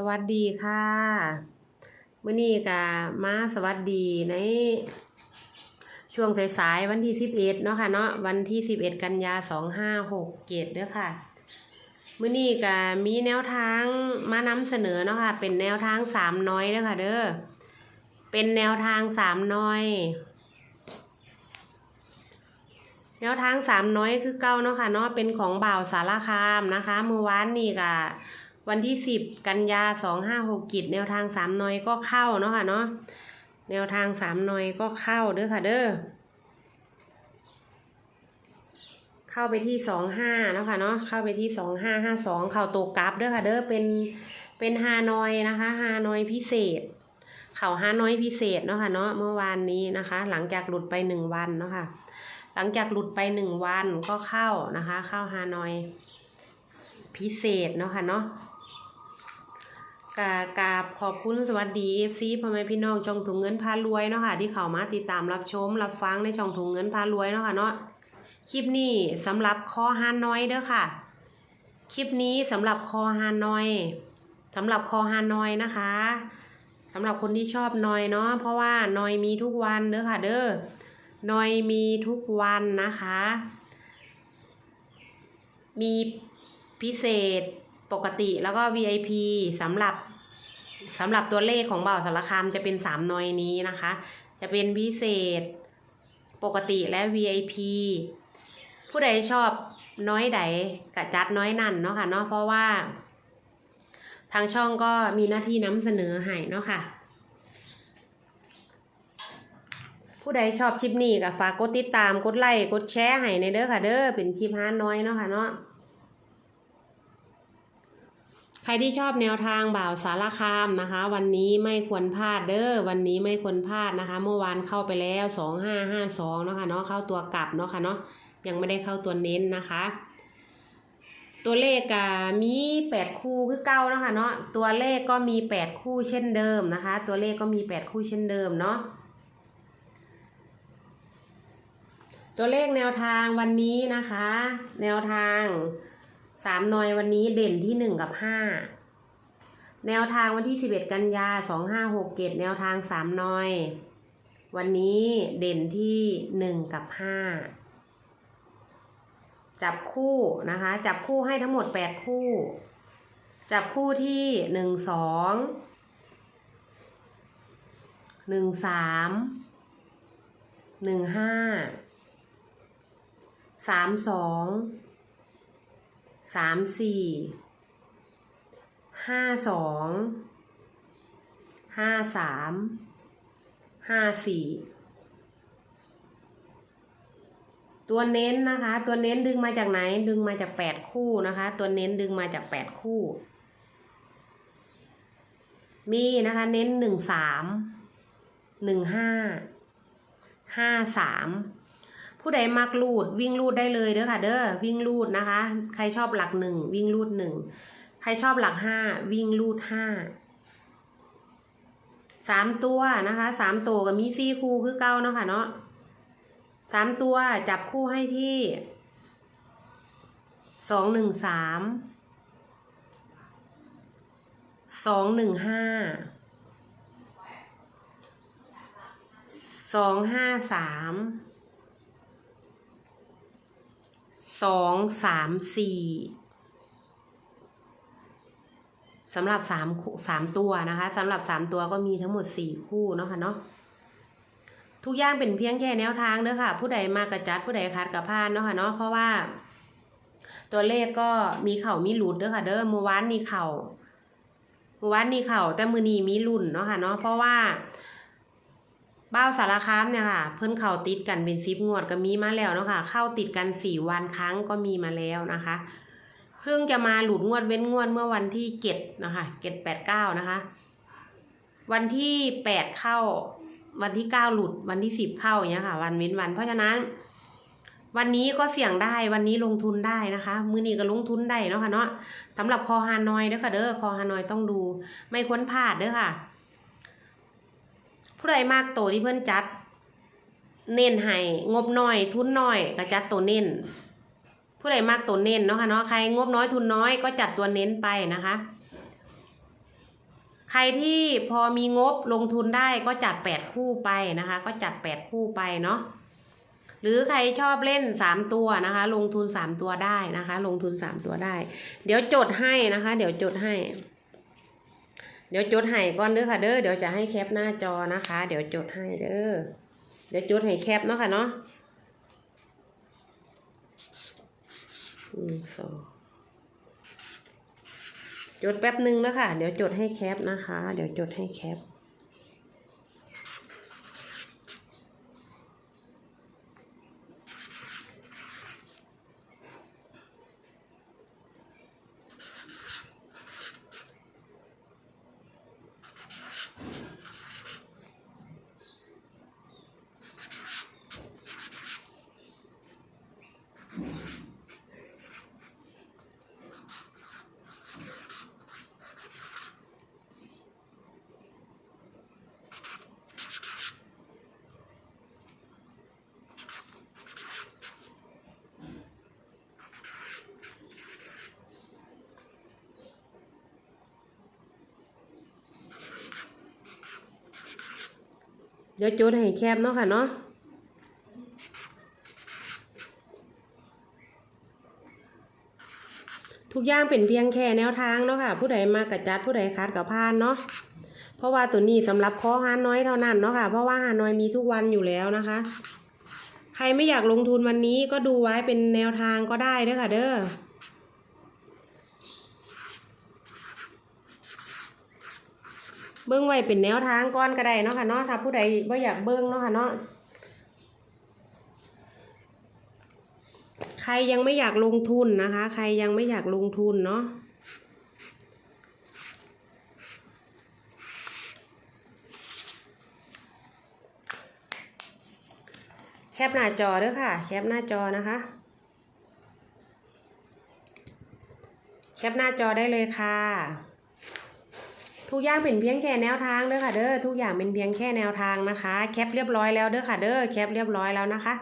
สวัสดีค่ะมื้อนี้ก็มาสวัสดีในช่วงสายๆวันที่สิบเอ็ดเนาะค่ะเนาะวันที่สิบเอ็ดกันยาสองห้าหกเจ็ดเด้อค่ะมื้อนี้ก็มีแนวทางมานำเสนอเนาะค่ะ เป็นแนวทางสามน้อยเด้อค่ะ เด้อเป็นแนวทางสามน้อย แนวทางสามน้อยคือเก้าเนาะค่ะเนาะเป็นของบ่าวสารคามนะคะ เมื่อวานนี่ก็ วันที่สิบกันยาสองห้าหกกิจแนวทางสามน้อยก็เข้าเนาะค่ะเนาะแนวทางสามน้อยก็เข้าเด้อค่ะเด้อเข้าไปที่สองห้าเนาะค่ะเนาะเข้าไปที่สองห้าห้าสองเข่าตกกลับเด้อค่ะเด้อเป็นเป็นฮานอยนะคะฮานอยพิเศษ เข่าฮานอยพิเศษเนาะค่ะเนาะเมื่อวานนี้นะคะ หลังจากหลุดไปหนึ่งวันเนาะค่ะหลังจากหลุดไปหนึ่งวันก็เข้านะคะ เข้าฮานอยพิเศษเนาะค่ะเนาะ กากาบขอบคุณสวัสดีเอฟซีพ่อแม่พี่น้องช่องถุงเงินพารวยเนาะค่ะที่เข้ามาติดตามรับชมรับฟังในช่องถุงเงินพารวยเนาะค่ะเนาะคลิปนี้สำหรับคอฮานอยเด้อค่ะ คลิปนี้สำหรับคอฮานอยสำหรับคอฮานอยนะคะสำหรับคนที่ชอบนอยเนาะเพราะว่านอยมีทุกวันเด้อค่ะ เด้อนอยมีทุกวันนะคะ มีพิเศษ ปกติแล้วก็ VIP สำหรับสำหรับตัวเลขของบ่าวสารคามจะเป็นสามหนอยนี้นะคะ จะเป็นพิเศษปกติและ VIP ผู้ใดชอบน้อยใดกะจัดน้อยนั่นเนาะค่ะเนาะเพราะว่า ทางช่องก็มีหน้าที่นำเสนอให้เนาะค่ะ ผู้ใดชอบคลิปนี้ก็ฝากกดติดตามกดไลค์กดแชร์ให้ในเด้อค่ะเด้อเป็นคลิปฮาน้อยเนาะค่ะเนาะ ใครที่ชอบแนวทางบ่าวสารคามนะคะ วันนี้ไม่ควรพลาดเด้อวันนี้ไม่ควรพลาดนะคะ เมื่อวานเข้าไปแล้วสองห้าห้าสองเนาะค่ะเนาะเข้าตัวกลับเนาะค่ะเนาะยังไม่ได้เข้าตัวเน้นนะคะ ตัวเลขมีแปดคู่คือเก้าเนาะค่ะเนาะตัวเลขก็มีแปดคู่เช่นเดิมนะคะ ตัวเลขก็มีแปดคู่เช่นเดิมเนาะตัวเลขแนวทางวันนี้นะคะ แนวทาง สามหน่อยวันนี้เด่นที่หนึ่งกับห้าแนวทางวันที่สิบเอ็ดกันยาสองห้าหกเกตแนวทางสามหน่อยวันนี้เด่นที่หนึ่งกับห้าจับคู่นะคะ จับคู่ให้ทั้งหมดแปดคู่ จับคู่ที่หนึ่งสองหนึ่งสามหนึ่งห้าสามสอง สามสี่ห้าสองห้าสามห้าสี่ตัวเน้นนะคะ ตัวเน้นดึงมาจากไหน ดึงมาจากแปดคู่นะคะ ตัวเน้นดึงมาจากแปดคู่ มีนะคะ เน้นหนึ่งสามหนึ่งห้าห้าสาม ผู้ใดมักรูดวิ่งรูดได้เลยเด้อค่ะ เด้อวิ่งรูดนะคะ ใครชอบหลักหนึ่งวิ่งรูดหนึ่งใครชอบหลักห้าวิ่งรูดห้าสามตัวนะคะสามตัวกับมีซี่คู่คือเก้าเนาะค่ะเนาะสามตัวจับคู่ให้ที่สองหนึ่งสามสองหนึ่งห้าสองห้าสาม สองสามสี่สำหรับสามสามตัวนะคะสำหรับสามตัวก็มีทั้งหมดสี่คู่เนาะค่ะเนาะทุกอย่างเป็นเพียงแค่แนวทางเด้อค่ะ ผู้ใดมากระจัดผู้ใดคัดกับพานเนาะค่ะเนาะเพราะว่า ตัวเลขก็มีเข่ามีหลุดเด้อค่ะ เด้อเมื่อวานนี่เข่าเมื่อวานนี่เข่าแต่มือนีมีรุ่นเนาะค่ะเนาะเพราะว่า บ้าสารคามเนี่ยค่ะ เพิ่นเข้าติดกันเป็นซิปงวดก็มีมาแล้วเนาะค่ะ เข้าติดกันสี่วันครั้งก็มีมาแล้วนะคะ เพิ่งจะมาหลุดงวดเว้นงวดเมื่อวันที่เจ็ดนะคะเจ็ดแปดเก้านะคะ วันที่แปดเข้า วันที่เก้าหลุดวันที่สิบเข้าอย่างเงี้ยค่ะ วันเว้นวัน เพราะฉะนั้น วันนี้ก็เสี่ยงได้วันนี้ลงทุนได้นะคะ มือนี้ก็ลงทุนได้เนาะค่ะเนาะสำหรับคอฮานอยเด้อค่ะเด้อคอฮานอยต้องดู ไม่ควรพลาดเด้อค่ะ ผู้ใดมากโตที่เพื่อนจัด เน้นให้งบน้อย ทุนน้อยก็จัดตัวเน้น ผู้ใดมากตัวเน้นเนาะค่ะเนาะใครงบน้อยทุนน้อยก็จัดตัวเน้นไปนะคะ ใครที่พอมีงบลงทุนได้ก็จัดแปดคู่ไปนะคะ ก็จัดแปดคู่ไปเนาะหรือใครชอบเล่นสามตัวนะคะ ลงทุนสามตัวได้นะคะ ลงทุนสามตัวได้ เดี๋ยวจดให้นะคะ เดี๋ยวจดให้ เดี๋ยวจดให้ก่อนเด้อค่ะเด้อเดี๋ยวจะให้แคปหน้าจอนะคะ เดี๋ยวจดให้เด้อเดี๋ยวจดให้แคปเนาะค่ะเนาะหนึ่งสองจดแป๊บหนึ่งแล้วค่ะ เดี๋ยวจดให้แคปนะคะ เดี๋ยวจดให้แคป เดี๋ยวจดให้แคปเนาะค่ะเนาะทุกอย่างเป็นเพียงแค่แนวทางเนาะค่ะ ผู้ใดมากระจัดผู้ใดคัดกับพานเนาะเพราะว่าตัวนี้สำหรับคอฮานน้อยเท่านั้นเนาะค่ะ เพราะว่าฮานน้อยมีทุกวันอยู่แล้วนะคะ ใครไม่อยากลงทุนวันนี้ก็ดูไว้เป็นแนวทางก็ได้เด้อค่ะ เด้อ เบิ้งไว้เป็นแนวทางก่อนก็ได้เนาะค่ะเนาะถ้าผู้ใดว่อยากเบิ้งเนาะค่ะเนาะใครยังไม่อยากลงทุนนะคะ ใครยังไม่อยากลงทุนเนาะแคปหน้าจอเด้อค่ะ แคปหน้าจอนะคะ แคปหน้าจอได้เลยค่ะ ทุกอย่างเป็นเพียงแค่แนวทางเด้อค่ะ เด้อทุกอย่างเป็นเพียงแค่แนวทางนะคะ แคปเรียบร้อยแล้วเด้อค่ะ เด้อแคปเรียบร้อยแล้วนะคะ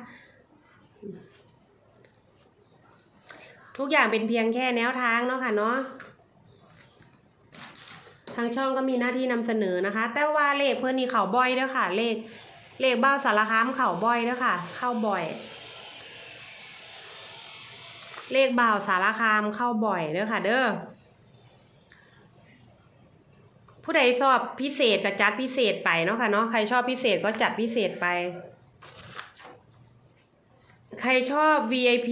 ทุกอย่างเป็นเพียงแค่แนวทางเนาะค่ะเนาะทางช่องก็มีหน้าที่นำเสนอนะคะ แต่ว่าเลขเพื่อนนี่เข่าบ่อยเด้อค่ะ เลขเลขเบ้าสารคามเข่าบ่อยเด้อค่ะ เข้าบ่อย เลขบ่าวสารคามเข้าบ่อยเด้อค่ะ เด้อ ผู้ใดชอบพิเศษก็จัดพิเศษไปเนาะค่ะเนาะใครชอบพิเศษก็จัดพิเศษไป ใครชอบ VIP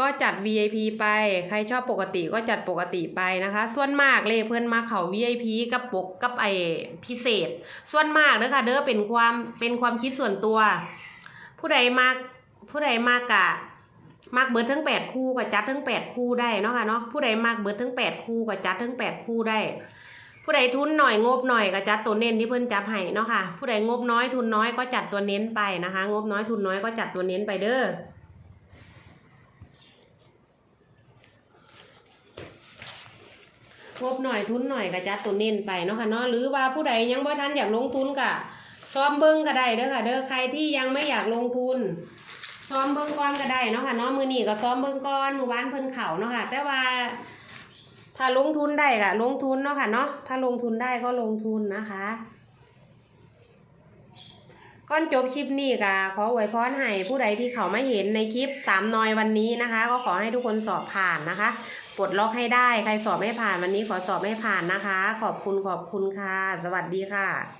ก็จัด VIP ไป ใครชอบปกติก็จัดปกติไปนะคะ ส่วนมากเลยเพื่อนมาเขา VIP กับปกกับไอพิเศษ ส่วนมากเด้อค่ะเด้อเป็นความเป็นความคิดส่วนตัว ผู้ใดมากผู้ใดมากกะมากเบิดทั้งแปดคู่ก็จัดทั้งแปดคู่ได้เนาะค่ะเนาะผู้ใดมากเบิดทั้งแปดคู่ก็จัดทั้งแปดคู่ได้ ผู้ใดทุนหน่อยงบหน่อยก็จัดตัวเน้นที่เพิ่นจับให้เนาะค่ะ ผู้ใดงบน้อยทุนน้อยก็จัดตัวเน้นไปนะคะ งบน้อยทุนน้อยก็จัดตัวเน้นไปเด้องบหน่อยทุนหน่อยก็จัดตัวเน้นไปเนาะค่ะเนาะหรือว่าผู้ใดยังบ่ทันอยากลงทุนก็ซ้อมเบิ้งก็ได้เด้อค่ะ เด้อใครที่ยังไม่อยากลงทุน ซ้อมเบิ้งก่อนก็ได้เนาะค่ะเนาะมือนี้ก็ซ้อมเบิ้งก่อนมือวานเพิ่นเข่าเนาะค่ะ แต่ว่า ถ้าลงทุนได้ก็ลงทุนเนาะค่ะเนาะถ้าลงทุนได้ก็ลงทุนนะคะก่อนจบคลิปนี้ก็ขออวยพรให้ผู้ใดที่เขาไม่เห็นในคลิปสามนอยวันนี้นะคะ ก็ขอให้ทุกคนสอบผ่านนะคะปลดล็อกให้ได้ใครสอบไม่ผ่านวันนี้ขอสอบไม่ผ่านนะคะ ขอบคุณขอบคุณค่ะ สวัสดีค่ะ